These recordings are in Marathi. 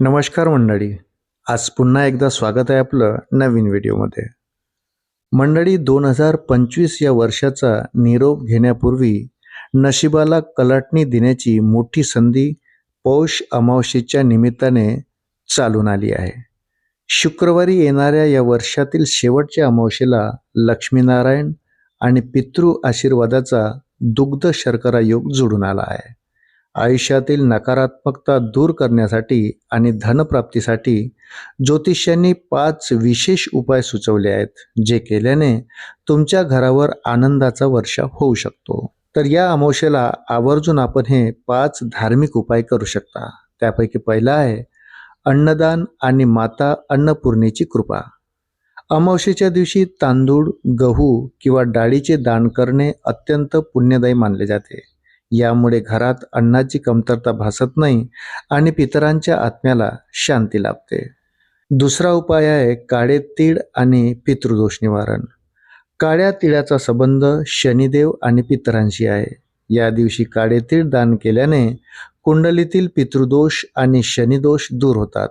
नमस्कार मंडळी. आज पुन्हा एकदा स्वागत आहे आपलं नवीन व्हिडिओमध्ये. मंडळी दोन हजार पंचवीस या वर्षाचा निरोप घेण्यापूर्वी नशिबाला कलाटणी देण्याची मोठी संधी पौष अमावशीच्या निमित्ताने चालून आली आहे. शुक्रवारी येणाऱ्या या वर्षातील शेवटच्या अमावशेला लक्ष्मीनारायण आणि पितृ आशीर्वादाचा दुग्ध शर्करा योग जुळून आला आहे. आयुष्यातील नकारात्मकता दूर करण्यासाठी आणि धनप्राप्तीसाठी ज्योतिष्यांनी पाच विशेष उपाय सुचवले आहेत जे केल्याने तुमच्या घरावर आनंदाचा वर्षा होऊ शकतो. तर या अमावशेला आवर्जून आपण हे पाच धार्मिक उपाय करू शकता. त्यापैकी पहिला आहे अन्नदान आणि माता अन्नपूर्णेची कृपा. अमावशेच्या दिवशी तांदूळ गहू किंवा डाळीचे दान करणे अत्यंत पुण्यदायी मानले जाते. यामुळे घरात अन्नाची कमतरता भासत नाही आणि पितरांच्या आत्म्याला शांती लाभते. दुसरा उपाय आहे काळे तीळ आणि पितृदोष निवारण. काळ्या तिळाचा संबंध शनिदेव आणि पितरांशी आहे. या दिवशी काळे तीळ दान केल्याने कुंडलीतील पितृदोष आणि शनिदोष दूर होतात.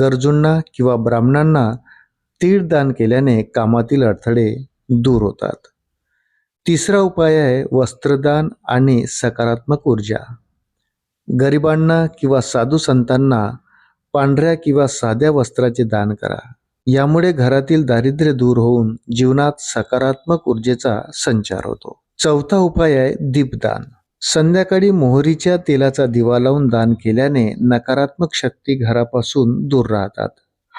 गरजूंना किंवा ब्राह्मणांना तीळ दान केल्याने कामातील अडथळे दूर होतात. तिसरा उपाय आहे वस्त्रदान आणि सकारात्मक ऊर्जा. गरिबांना किंवा साधू संतांना पांढऱ्या किंवा साध्या वस्त्राचे दान करा. यामुळे घरातील दारिद्र्य दूर होऊन जीवनात सकारात्मक ऊर्जेचा संचार होतो. चौथा उपाय आहे दीपदान. संध्याकाळी मोहरीच्या तेलाचा दिवा लावून दान केल्याने नकारात्मक शक्ती घरापासून दूर राहतात.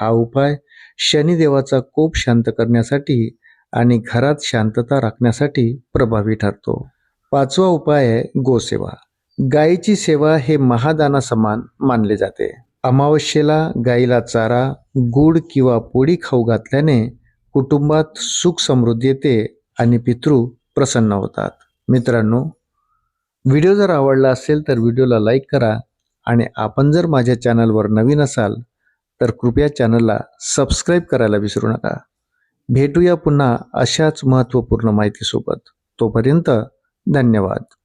हा उपाय शनिदेवाचा कोप शांत करण्यासाठी आणि घरात शांतता राखण्यासाठी प्रभावी ठरतो. पाचवा उपाय आहे गोसेवा. गायीची सेवा हे महादाना समान मानले जाते. अमावस्येला गायीला चारा गुड किंवा पोळी खाऊ घातल्याने कुटुंबात सुख समृद्धी येते आणि पितृ प्रसन्न होतात. मित्रांनो व्हिडिओ जर आवडला असेल तर व्हिडिओला लाईक करा आणि आपण जर माझ्या चॅनलवर नवीन असाल तर कृपया चॅनलला सबस्क्राईब करायला विसरू नका. भेटूया पुन्हा अशाच महत्त्वपूर्ण माहितीसोबत. तोपर्यंत धन्यवाद.